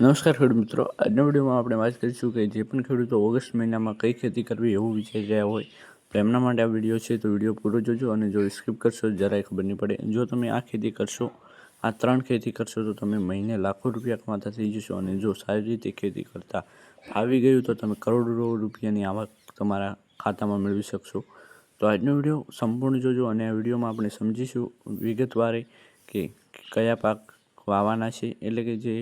નમસ્કાર ખેડૂત મિત્રો. આજના વિડીયોમાં આપણે વાત કરીશું કે જે પણ ખેડૂતો ઓગસ્ટ મહિનામાં કઈ ખેતી કરવી એવું વિચારી રહ્યા હોય, તો એમના માટે આ વીડિયો છે. તો વીડિયો પૂરો જોજો અને જો સ્કીપ કરશો, જરાય ખબર નહીં પડે. જો તમે આ ખેતી કરશો, આ ત્રણ ખેતી કરશો, તો તમે મહિને લાખો રૂપિયા કમાતા થઈ જશો અને જો સારી રીતે ખેતી કરતા આવી ગયું, તો તમે કરોડો રૂપિયાની આવક તમારા ખાતામાં મેળવી શકશો. તો આજનો વીડિયો સંપૂર્ણ જોજો અને આ વિડીયોમાં આપણે સમજીશું વિગતવારે કે કયા પાક વાવાના છે. એટલે કે જે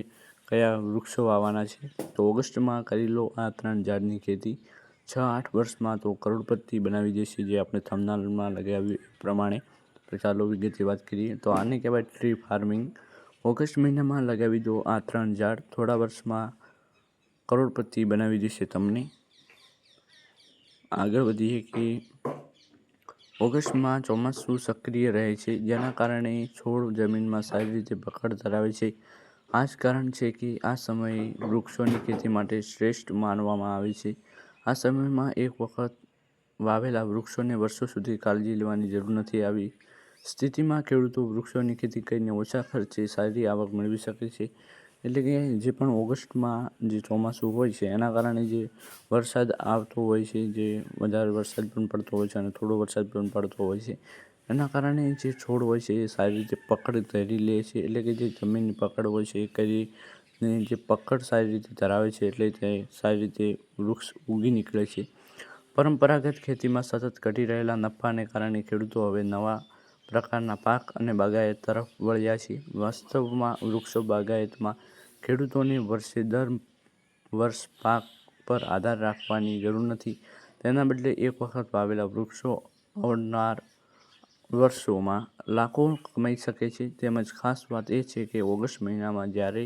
કયા વૃક્ષો વાવવાના છે? તો ઓગસ્ટમાં કરી લો આ ત્રણ ઝાડની ખેતી છ આઠ વર્ષમાં તો કરોડપતિ બનાવી દેશે જે આપણે થમનાલમાં લગાવ્યું પ્રમાણે. તો ચાલો વિગતે વાત કરીએ. તો આને કહેવાય ટ્રી ફાર્મિંગ. ઓગસ્ટ મહિનામાં લગાવી દો આ ત્રણ ઝાડ. થોડા વર્ષમાં કરોડપતિ બનાવી દેશે તમને. આગળ વધીએ કે ઓગસ્ટમાં ચોમાસું સક્રિય રહે છે. જેના કારણે છોડ જમીનમાં સારી રીતે પકડ ધરાવે છે. આ જ કારણ છે કે આ સમયે વૃક્ષોની ખેતી માટે શ્રેષ્ઠ માનવામાં આવે છે. આ સમયમાં એક વખત વાવેલા વૃક્ષોને વર્ષો સુધી કાળજી લેવાની જરૂર નથી આવી. સ્થિતિમાં ખેડૂતો વૃક્ષોની ખેતી કરીને ઓછા ખર્ચે સારી આવક મેળવી શકે છે. એટલે કે જે પણ ઓગસ્ટમાં જે ચોમાસું હોય છે, એના કારણે જે વરસાદ આવતો હોય છે, જે વધારે વરસાદ પણ પડતો હોય છે અને થોડો વરસાદ પણ પડતો હોય છે એના કારણે જે છોડ હોય છે એ સારી રીતે પકડ ધરી લે છે. એટલે કે જે જમીનની પકડ હોય છે એ કરીને જે પકડ સારી રીતે ધરાવે છે એટલે તે સારી રીતે વૃક્ષ ઉગી નીકળે છે. પરંપરાગત ખેતીમાં સતત ઘટી રહેલા નફાને કારણે ખેડૂતો હવે નવા પ્રકારના પાક અને બાગાયત તરફ વળ્યા છે. વાસ્તવમાં વૃક્ષો બાગાયતમાં ખેડૂતોને વર્ષે દર વર્ષ પાક પર આધાર રાખવાની જરૂર નથી. તેના બદલે એક વખત વાવેલા વૃક્ષો આવનાર વર્ષોમાં લાખો કમાઈ શકે છે. તેમજ ખાસ વાત એ છે કે ઓગસ્ટ મહિનામાં જ્યારે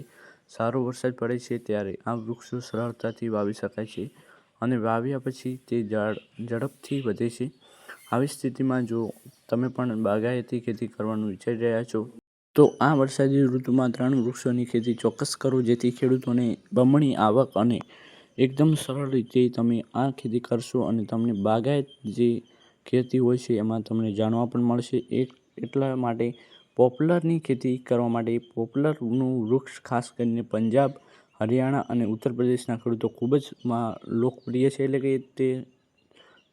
સારો વરસાદ પડે છે, ત્યારે આ વૃક્ષો સરળતાથી વાવી શકાય છે અને વાવ્યા પછી તે ઝાડ ઝડપથી વધે છે. આવી સ્થિતિમાં જો તમે પણ બાગાયતી ખેતી કરવાનું વિચારી રહ્યા છો, તો આ વરસાદી ઋતુમાં ત્રણ વૃક્ષોની ખેતી ચોક્કસ કરો, જેથી ખેડૂતોને બમણી આવક અને એકદમ સરળ રીતે તમે આ ખેતી કરશો અને તમને બાગાયત જે ખેતી હોય છે, એમાં તમને જાણવા પણ મળશે. એક, એટલા માટે પોપ્લરની ખેતી કરવા માટે પોપ્લરનું વૃક્ષ, ખાસ કરીને પંજાબ, હરિયાણા અને ઉત્તર પ્રદેશના ખેડૂતો ખૂબ જ લોકપ્રિય છે. એટલે કે તે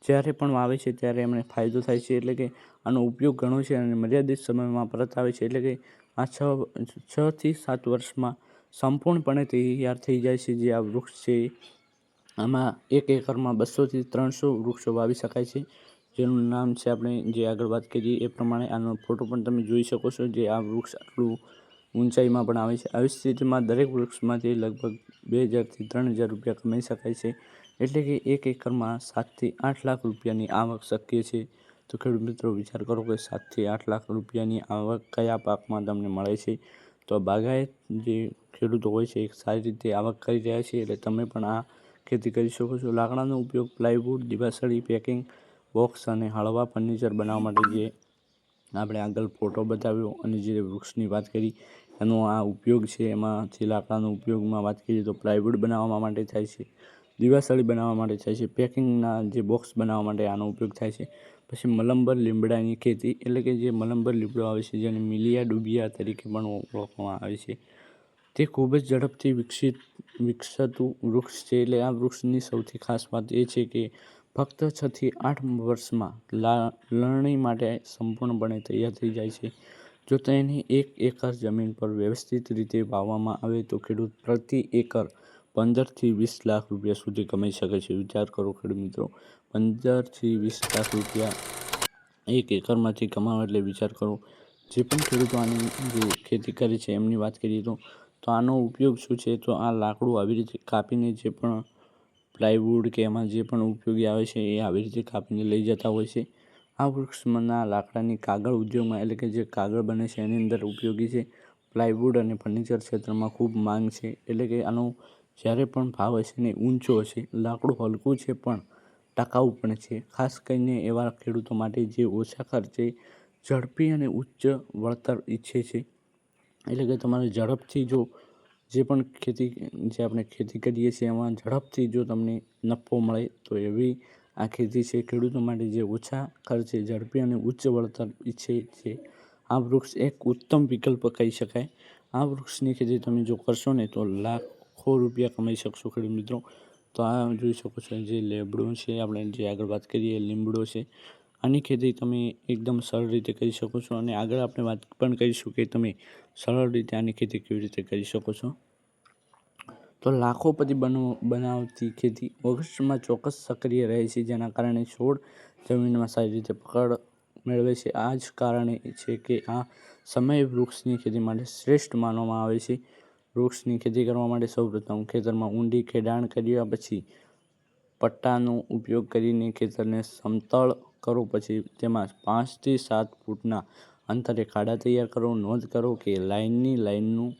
જ્યારે પણ વાવે છે, ત્યારે એમને ફાયદો થાય છે. એટલે કે આનો ઉપયોગ ઘણો છે અને મર્યાદિત સમયમાં પરત આવે છે. એટલે કે આ છ છથી સાત વર્ષમાં સંપૂર્ણપણે તૈયાર થઈ જાય છે જે આ વૃક્ષ છે. આમાં એક એકરમાં બસોથી ત્રણસો વૃક્ષો વાવી શકાય છે. જેનું નામ છે આપણે જે આગળ વાત કરીએ એ પ્રમાણે આનો ફોટો પણ તમે જોઈ શકો છો, જે આ વૃક્ષ આટલું ઊંચાઈમાં પણ આવે છે. આવી સ્થિતિમાં દરેક વૃક્ષમાંથી લગભગ બે હજારથી ત્રણ હજાર રૂપિયા કમાઈ શકાય છે. એટલે કે એક એકરમાં સાતથી આઠ લાખ રૂપિયાની આવક શક્ય છે. તો ખેડૂત મિત્રો, વિચાર કરો કે સાતથી આઠ લાખ રૂપિયાની આવક કયા પાકમાં તમને મળે છે? તો બાગાયત જે ખેડૂતો હોય છે એક સારી રીતે આવક કરી રહ્યા છે. એટલે તમે પણ આ ખેતી કરી શકો છો. લાકડાનો ઉપયોગ પ્લાયવુડ દિવાસળી પેકિંગ બોક્સ અને હળવા ફર્નિચર બનાવવા માટે જે આપણે આગળ ફોટો બતાવ્યો અને જે વૃક્ષની વાત કરી, એનો આ ઉપયોગ છે એમાંથી લાકડાનો ઉપયોગમાં વાત કરીએ તો પ્લાયવુડ બનાવવા માટે થાય છે, દિવાસળી બનાવવા માટે થાય છે, પેકિંગના જે બોક્સ બનાવવા માટે આનો ઉપયોગ થાય છે, પછી મલંબર લીમડાની ખેતી એટલે કે જે મલંબર લીમડો આવે છે જેને મિલિયા ડુબિયા તરીકે પણ ઓળખવામાં આવે છે. તે ખૂબ જ ઝડપથી વિકસિત, વિકસતું વૃક્ષ છે એટલે આ વૃક્ષની સૌથી ખાસ વાત એ છે કે ફક્ત છથી આઠ વર્ષમાં લણણી માટે સંપૂર્ણપણે તૈયાર થઈ જાય છે. જો તેને એક એકર જમીન પર વ્યવસ્થિત રીતે વાવવામાં આવે તો ખેડૂત પ્રતિ એકર પંદરથી વીસ લાખ રૂપિયા સુધી કમાઈ શકે છે. વિચાર કરો ખેડૂત મિત્રો પંદરથી વીસ લાખ રૂપિયા એક એકરમાંથી કમાવા એટલે વિચાર કરો. જે પણ ખેડૂતો આની જે ખેતી કરે છે, એમની વાત કરીએ તો તો આનો ઉપયોગ શું છે? તો આ લાકડું આવી રીતે કાપીને જે પણ પ્લાયવુડ કે એમાં જે પણ ઉપયોગી આવે છે એ આવી રીતે કાપીને લઈ જતા હોય છે. આ વૃક્ષના લાકડાની કાગળ ઉદ્યોગમાં એટલે કે જે કાગળ બને છે એની અંદર ઉપયોગી છે. પ્લાયવુડ અને ફર્નિચર ક્ષેત્રમાં ખૂબ માંગ છે એટલે કે આનો જ્યારે પણ ભાવ હશે ને ઊંચો હશે, લાકડું હલકું છે પણ ટકાઉ પણ છે. ખાસ કરીને એવા ખેડૂતો માટે જે ઓછા ખર્ચે ઝડપી અને ઉચ્ચ વળતર ઈચ્છે છે. એટલે કે તમારે ઝડપથી જો જે પણ ખેતી, જે આપણે ખેતી કરીએ છીએ, એમાં ઝડપથી જો તમને નફો મળે, તો એવી આ ખેતી છે ખેડૂતો માટે જે ઓછા ખર્ચે, ઝડપી અને ઉચ્ચ વળતર ઈચ્છે છે. આ વૃક્ષ એક ઉત્તમ વિકલ્પ કહી શકાય. આ વૃક્ષની ખેતી તમે જો કરશો ને, તો લાખો રૂપિયા કમાઈ શકશો ખેડૂત મિત્રો. તો આ જોઈ શકો છો, જે લેબડો છે, આપણે જે આગળ વાત કરીએ લીમડો છે આની ખેતી તમે એકદમ સરળ રીતે કરી શકો છો અને આગળ આપણે વાત પણ કરીશું કે તમે સરળ રીતે આની ખેતી કેવી રીતે કરી શકો છો. તો લાખોપતિ બનો, બનાવતી ખેતી ઓગસ્ટમાં ચોક્કસ સક્રિય રહે છે, જેના કારણે છોડ જમીનમાં સારી રીતે પકડ મેળવે છે. આ જ કારણે છે કે આ સમય વૃક્ષની ખેતી માટે શ્રેષ્ઠ માનવામાં આવે છે. વૃક્ષની ખેતી કરવા માટે સૌપ્રથમ ખેતરમાં ઊંડી ખેડાણ કર્યા પછી પટ્ટાનો ઉપયોગ કરીને ખેતરને સમતળ કરો. પછી તેમાં પાંચથી સાત ફૂટના અંતરે ખાડા તૈયાર કરો. નોંધ કરો કે લાઇનની લાઇનનું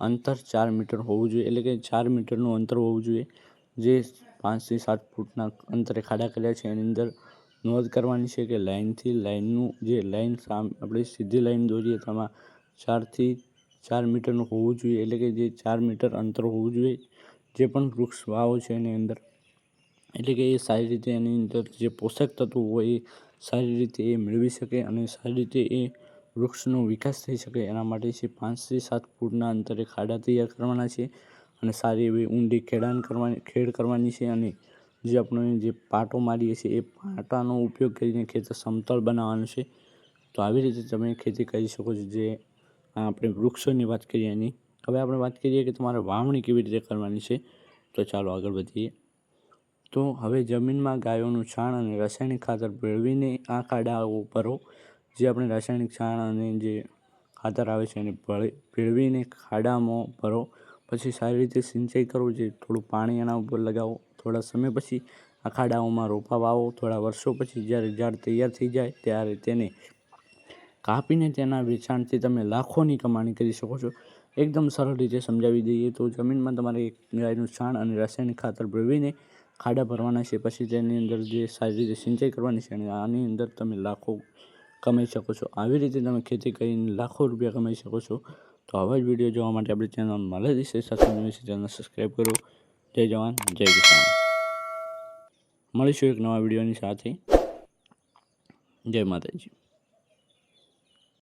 અંતર ચાર મીટર હોવું જોઈએ, એટલે કે ચાર મીટરનું અંતર હોવું જોઈએ. જે પાંચથી સાત ફૂટના અંતરે ખાડા કર્યા છે, એની અંદર નોંધ કરવાની છે કે લાઇનથી લાઇનનું જે લાઇન સામ, આપણે સીધી લાઇન દોરીએ તેમાં ચારથી ચાર મીટરનું હોવું જોઈએ, એટલે કે જે ચાર મીટર અંતર હોવું જોઈએ. જે પણ વૃક્ષ વાવો છે એની અંદર એટલે કે એ સારી રીતે એની અંદર જે પોષક તત્વો હોય એ સારી રીતે એ મેળવી શકે અને સારી રીતે એ વૃક્ષનો વિકાસ થઈ શકે. એના માટે છે પાંચથી સાત ફૂટના અંતરે ખાડા તૈયાર કરવાના છે અને સારી એવી ઊંડી ખેડાણ કરવાની, ખેડ કરવાની છે અને જે આપણે જે પાટો મારીએ છીએ એ પાટાનો ઉપયોગ કરીને ખેતર સમતળ બનાવવાનું છે. તો આવી રીતે તમે ખેતી કરી શકો છો. જે આપણે વૃક્ષોની વાત કરીએ એની. હવે આપણે વાત કરીએ કે તમારે વાવણી કેવી રીતે કરવાની છે? તો ચાલો આગળ વધીએ. તો હવે જમીનમાં ગાયોનું છાણ અને રાસાયણિક ખાતર ભેળવીને આ ખાડાઓ ભરો જે આપણે રાસાયણિક છાણ અને જે ખાતર આવે છે એને ભળે, ભેળવીને ખાડામાં ભરો. પછી સારી રીતે સિંચાઈ કરો, જે થોડું પાણી એના ઉપર લગાવો. થોડા સમય પછી આ ખાડાઓમાં રોપા વાવો. થોડા વર્ષો પછી જ્યારે ઝાડ તૈયાર થઈ જાય ત્યારે તેને કાપીને તેના વેચાણથી તમે લાખોની કમાણી કરી શકો છો. એકદમ સરળ રીતે સમજાવી દઈએ તો જમીનમાં તમારે ગાયનું છાણ અને રાસાયણિક ખાતર ભેળવીને ખાડા ભરવાના છે, પછી તેની અંદર જે સારી રીતે સિંચાઈ કરવાની છે અને આની અંદર તમે લાખો કમાઈ શકો છો. આવી રીતે તમે ખેતી કરીને લાખો રૂપિયા કમાઈ શકો છો. તો આવા જ વીડિયો જોવા માટે આપણી ચેનલ મારા દિશે સાથે ચેનલ સબસ્ક્રાઈબ કરો. જય જવાન, જય કિસાન. મળીશું એક નવા વિડીયોની સાથે. જય માતાજી.